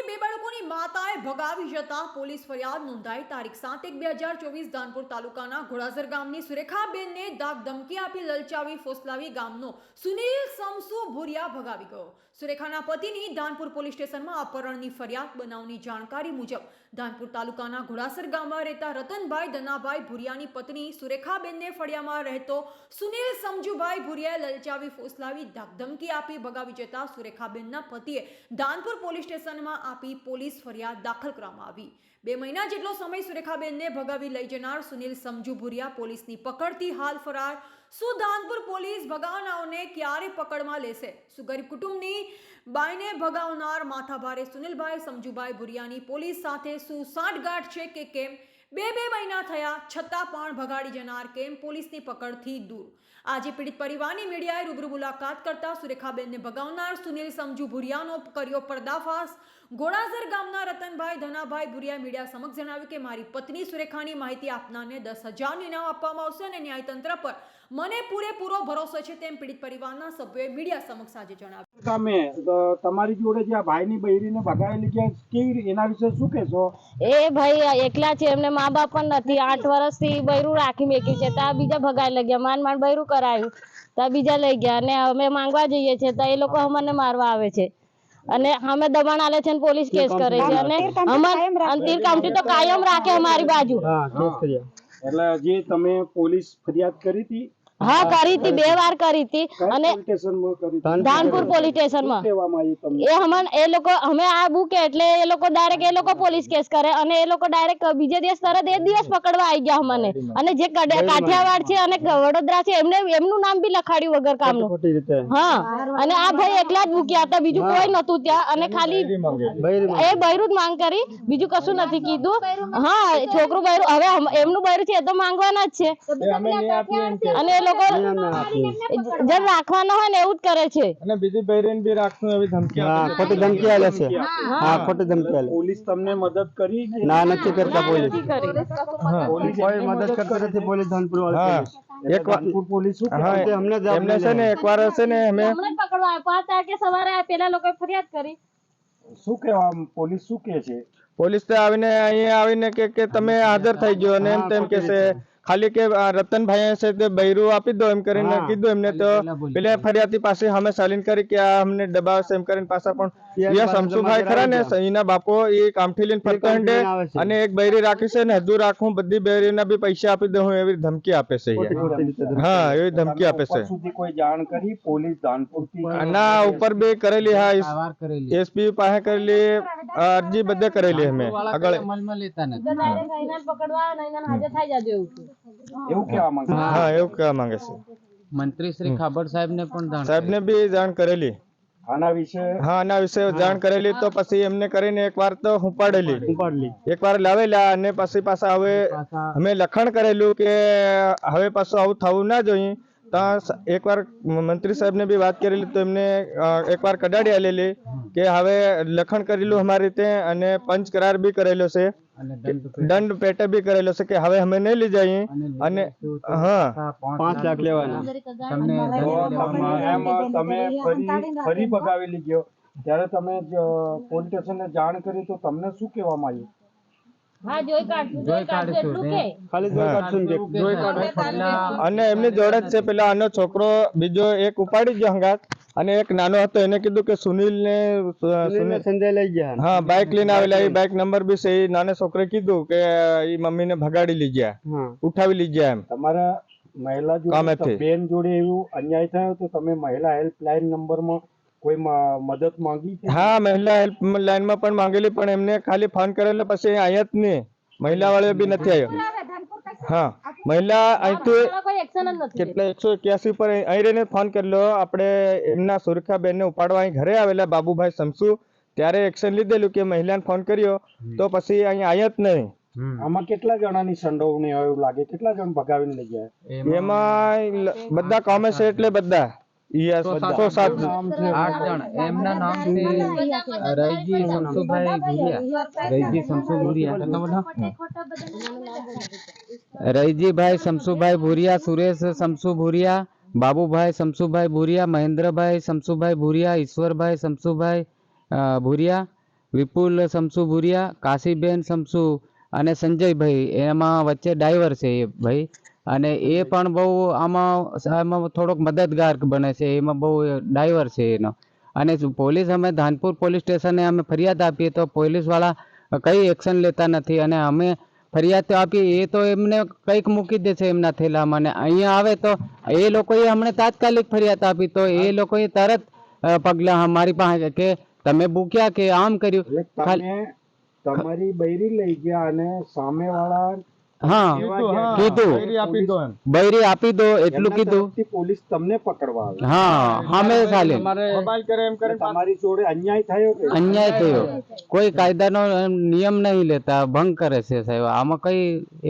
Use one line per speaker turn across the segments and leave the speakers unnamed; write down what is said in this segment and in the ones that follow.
ગામની બે બાળકોની માતાએ ભગાવી જતા પોલીસ ફરિયાદ નોંધાઈ. તારીખ સાત એક બે હજાર ચોવીસ ધાનપુર તાલુકાના ઘોડાસર ગામની સુરેખાબેનને દાગ ધમકી આપી લલચાવી ફોસલાવી ગામનો સુનિલ સમસુ ભુરિયા ભગાવી ગયો. સુરેખાના પતિની ધાનપુર પોલીસ સ્ટેશનમાં અપહરણની ફરિયાદ બનાવની જાણકારી મુજબ ધાનપુર તાલુકાના ઘોડાસર ગામમાં રહેતા રતનભાઈ ધનાભાઈ ભુરિયાની પત્ની સુરેખાબેનને ફળિયામાં રહેતો સુનિલ સમજુભાઈ ભુરિયાએ લલચાવી ફોસલાવી ધમકી આપી ભગાવી જતા સુરેખાબેનના પતિએ ધાનપુર પોલીસ સ્ટેશનમાં આપી પોલીસ ફરિયાદ દાખલ કરવામાં આવી. બે મહિના જેટલો સમય સુરેખાબેનને ભગાવી લઈ જનાર સુનિલ સમજુ ભુરિયા પોલીસની પકડથી હાલ ફરાર. સુધાનપુર ધાનપુર પોલીસ ભગાવનાઓને ક્યારે પકડમાં લેશે? સુગરીબ કુટુંબની બાઈને ભગાવનાર માથાભારે સુનિલભાઈ સમજુભાઈ ભુરિયાની પોલીસ સાથે શું સાંઠગાંઠ છે કે કેમ? બે બે મહિના થયા છતાં પણ ભગાડી જનાર કેમ પોલીસની પકડથી દૂર? આજે પીડિત પરિવારની મીડિયાએ રૂબરૂ મુલાકાત કરતા સુરેખાબેનને ભગાવનાર સુનિલ સમજુ ભુરિયાનો કર્યો પર્દાફાશ. ગોળાઝર ગામના રતનભાઈ ધનાભાઈ ભુરિયા મીડિયા સમક્ષ જણાવ્યું કે, મારી પત્ની સુરેખાની માહિતી આપનારને દસ હજારનું ઇનામ આપવામાં આવશે અને ન્યાયતંત્ર પર મને પૂરેપૂરો ભરોસો છે તેમ પીડિત પરિવારના સભ્યોએ મીડિયા સમક્ષ આજે જણાવ્યું.
ગામે તમારી જોડે જે આ ભાઈની બહેરીને ભગાવેલી છે કેવી એના વિશે શું કહેશો?
એ ભાઈ એકલા છે એમને મા બાપ પણ નથી. આઠ વર્ષથી બૈરું રાખી મેકી છે. તો બીજા ભગાઈ લઈ ગયા માંડ માંડ બૈરું કરાયું. તો બીજા લઈ ગયા અને અમે માંગવા જઈએ છીએ તો એ લોકો અમને મારવા આવે છે. અને અમે દબાણ આલે છે ને પોલીસ કેસ કરે છે. અને અમર અંતિર કામટી તો કાયમ રાખે અમારી બાજુ.
એટલે જે તમે પોલીસ ફરિયાદ કરી હતી
હા કરી હતી બે વાર કરી હતી અને? ધાનપુર પોલીસ સ્ટેશનમાં એ હમણ એ લોકો અમે આ બુકે એટલે એ લોકો ડાયરેક્ટ એ લોકો પોલીસ કેસ કરે અને એ લોકો ડાયરેક્ટ બીજે દિવસ તરત એ દિવસ પકડવા આવી ગયા અમને. અને જે કાઠિયાવાડ છે અને વડોદરા છે એમને એમનું નામ બી લખાડ્યું વગર કામનું. હા અને આ ભાઈ એકલા જ મૂક્યા હતા બીજું કોઈ નતું ત્યાં. અને ખાલી એ બૈરું જ માંગ કરી બીજું કશું નથી કીધું. હા છોકરું બૈરું હવે એમનું બૈરું છે એ તો માંગવાના જ છે. અને એ લોકો જેમ રાખવાનો હોય ને એવું જ કરે છે.
અને બીજી બહેરીન બી રાખશું એવી ધમકી
હા ખોટી ધમકી આલે છે. હા ખોટી ધમકી આલે
પોલીસ તમને મદદ કરી
ના નથી કરતા પોલીસ.
પોલીસ
કોઈ મદદ કરતા નથી પોલીસ ધનપુર વાળા પોલીસ.
એક
પોલીસ શું
હા
કહે?
અમને
એમને છે ને એકવાર હશે ને અમે
પકડવા આવ્યા. પાંચ તારીખે સવારે પેલા લોકોએ ફરિયાદ કરી.
શું કહેવા પોલીસ શું કહે છે?
પોલીસ તો આવીને અહીંયા આવીને કે કે તમે હાજર થઈ ગયો અને એમ તેમ કે છે ખાલી કે આ રતનભાઈ છે તે બૈરું આપી દો એમ કરીને
હા.
કીધું એમને તો પેલા ફરિયાદી પાસે અમે સાલીન કરી કે આ અમને દબાવે છે એમ કરીને પાછા પણ એ શમસુભાઈ ખરા ને એના બાપો એ કામથી લઈને ફરતા હંડે
આવે છે.
અને એક બૈરી રાખી છે ને હજુ રાખું બધી બૈરીના બી પૈસા આપી દઉં એવી ધમકી આપે છે
ખોટી
અહીંયા.
ખોટી રીતે ધમકી.
હા એવી ધમકી આપે
ઉપર
છે
સુધી કોઈ જાણ કરી પોલીસ ધાનપુર
ના ઉપર બી કરેલી હા એસપી પાસે કરેલી અરજી બધે કરેલી અમે આગળ
ડાયરેક્ટ અહીંના જ પકડવા આવે ને અહીંના હાજર થઈ જાજો એવું છે.
એવું કહેવા માંગે
હા એવું કહેવા માંગે છે.
મંત્રી શ્રી ખાબર સાહેબ ને પણ જાણ
સાહેબ બી જાણ કરેલી.
આના વિશે?
હા આના વિશે જાણ કરેલી તો પછી એમને કરીને એકવાર તો ઉપાડેલી
ઉપાડલી
એકવાર લાવેલા અને પછી પાછા હવે અમે લખણ કરેલું કે હવે પાછું આવું થવું ના જોઈએ. તો એકવાર મંત્રી સાહેબને બી વાત કરેલી તો એમને એકવાર કઢાડી આલેલી કે હવે લખણ કરેલું અમારી રીતે અને પંચ કરાર બી કરેલો છે.
દંડ
પેટે. બી કરેલો છે કે હવે અમે નહીં લઈ જઈએ અને હા.
પાંચ લાખ લેવાના.
તમને
તમે ફરી ફરી ભગાવેલી ગયો. ત્યારે તમે પોલીસ સ્ટેશને જાણ કરી તો તમને શું કહેવામાં આવ્યું?
અને એમની જોડે છે પેલા આનો છોકરો બીજો એક ઉપાડી ગયો હંગાત અને એક નાનો હતો એને કીધું કે સુનિલ ને
સંજય લઈ ગયા.
હા બાઇક લઈને આવેલા એ બાઇક નંબર બી છે એ નાના છોકરે કીધું કે એ મમ્મીને ભગાડી લઈ ગયા ઉઠાવી લઈ ગયા એમ.
તમારા મહિલા જોડે બેન જોડે એવું અન્યાય થયો તો તમે મહિલા હેલ્પલાઇન નંબરમાં કોઈ મદદ માંગી છે?
હા મહિલા હેલ્પ લાઈનમાં પણ માંગેલી પણ એમને ખાલી ફોન કરેલો પછી અહીંયા જ નહીં. મહિલા વાળો બી નથી આવ્યો હા મહિલા અહીંથી
આમાં કોઈ એક્શન જ નથી
કેટલા એકસો એક્યાસી પર અહીં અહીં રહીને ફોન કરેલો. આપણે એમના સુરખાબેનને ઉપાડવા અહીં ઘરે આવેલા બાબુભાઈ સમસુ ત્યારે એક્શન લીધેલું કે મહિલાને ફોન કર્યો તો પછી અહીં આવ્યા જ નહીં.
આમાં કેટલા જણાની સંડોવણી એવું લાગે? કેટલા જણ ભગાવીને લઈ ગયા?
એમાં બધા કોમે છે એટલે બધા. યસ સો સાત
આઠ જણ. એમના નામ છે રૈજી શમસુભાઈ ભુરિયા રૈજી શમસુ ભુરિયા રૈજીભાઈ શમસુભાઈ ભુરિયા સુરેશ શમસુ ભુરિયા બાબુભાઈ શમસુભાઈ ભુરિયા મહેન્દ્રભાઈ શમસુભાઈ ભુરિયા ઈશ્વરભાઈ શમસુભાઈ ભુરિયા વિપુલ શમસુ ભુરિયા કાશીબેન સમસુ અને સંજયભાઈ. એમાં વચ્ચે ડ્રાઈવર છે એ ભાઈ. અને એ પણ બહુ આમાં આમાં થોડોક મદદગાર બને છે એમાં બહુ ડાઈવર છે એનો. અને પોલીસ અમે ધાનપુર પોલીસ સ્ટેશને અમે ફરિયાદ આપીએ તો પોલીસવાળા કંઈ એક્શન લેતા નથી અને અમે ફરિયાદ તો આપીએ એ તો એમને કંઈક મૂકી દે છે એમના થેલામાં અને અહીંયા આવે તો એ લોકોએ હમણાં તાત્કાલિક ફરિયાદ આપી તો એ લોકોએ તરત પગલાં અમારી પાસે કે તમે બુક્યા કે આમ કર્યું.
તમારી બૈરી લઈ ગયા અને સામેવાળા
હા. કીધું.
બૈરી આપી દો એમ.
બૈરી આપી દો એટલું કીધું.
પોલીસ તમને પકડવા આવે.
હા અમે ખાલી
મોબાઈલ કરે એમ
એટલે તમારી જોડે અન્યાય થયો
અન્યાય થયો. કોઈ કાયદાનો નિયમ નહીં લેતા ભંગ કરે છે સાહેબ. આમાં કઈ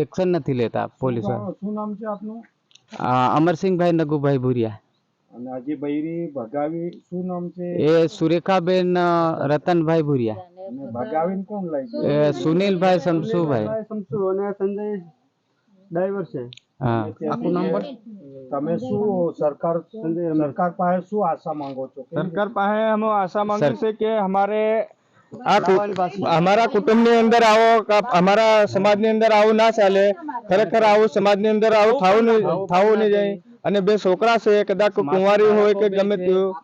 એક્શન નથી લેતા પોલીસ.
શું નામ છે આપનું?
અમરસિંહભાઈ નગુભાઈ ભુરિયા.
અને હજી બૈરી ભગાવી શું નામ છે?
એ સુરેખાબેન રતનભાઈ ભુરિયા.
ભગાવીને કોણ લઈ ગયું?
એ સુનિલભાઈ શમસુભાઈ.
સમસુ અને સંજય ડ્રાઈવર છે.
હા.
આખું નંબર તમે શું સરકાર સરકાર પાસે શું આશા માંગો છો?
સરકાર પાસે અમે આશા માંગીએ છીએ કે અમારે આ અમારા કુટુંબની અંદર આવો અમારા સમાજની અંદર આવું ના ચાલે ખરેખર આવું સમાજની અંદર આવું થવું નહીં થવું નહીં જાય. અને બે છોકરા છે કદાચ કુંવારી હોય કે ગમે તેવું.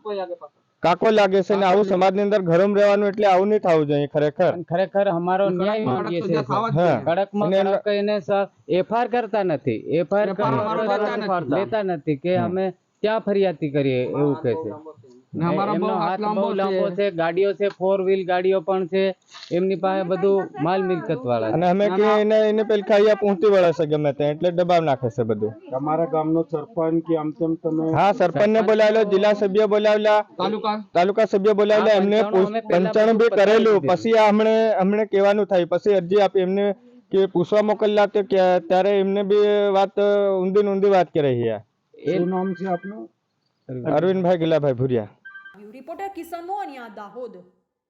કાકો લાગે છે ને આવું સમાજની અંદર ગરમ રહેવાનું એટલે આવું નહીં થવું જોઈએ ખરેખર.
ખરેખર અમારો ન્યાય માંગીએ છીએ
કડક
કડકમાં કડક એને એફઆર કરતા નથી. એફઆર લેતા નથી. કે અમે ક્યાં ફરિયાદી કરીએ એવું કહે છે. એમનો હાથ બહુ લાંબો છે. ગાડીઓ છે ફોર વ્હીલ ગાડીઓ પણ છે. એમની પાસે બધું માલ મિલકત વાળા
અને અમે કે એને એને પેલી ખાઈએ પહોંચી વળે છે ગમે ત્યાં એટલે દબાવ નાખે છે બધું.
તમારા ગામનો સરપંચ કે આમ તેમ તમે
હા સરપંચ? ને બોલાવેલો જિલ્લા સભ્ય બોલાવેલા તાલુકા? સભ્ય બોલાવેલા એમને
પંચાણું
બી કરેલું પછી હમણે હમણે કહેવાનું થાય પછી અરજી આપી એમને કે પૂછવા મોકલેલા તો કે- ત્યારે એમને બી વાત ઊંધી ને ઊંધી વાત કરી રહ્યા
શું નામ છે આપનું?
અરવિંદભાઈ ગિલાભાઈ ભુરિયા.
રિપોર્ટર કિશન મોહનિયા દાહોદ.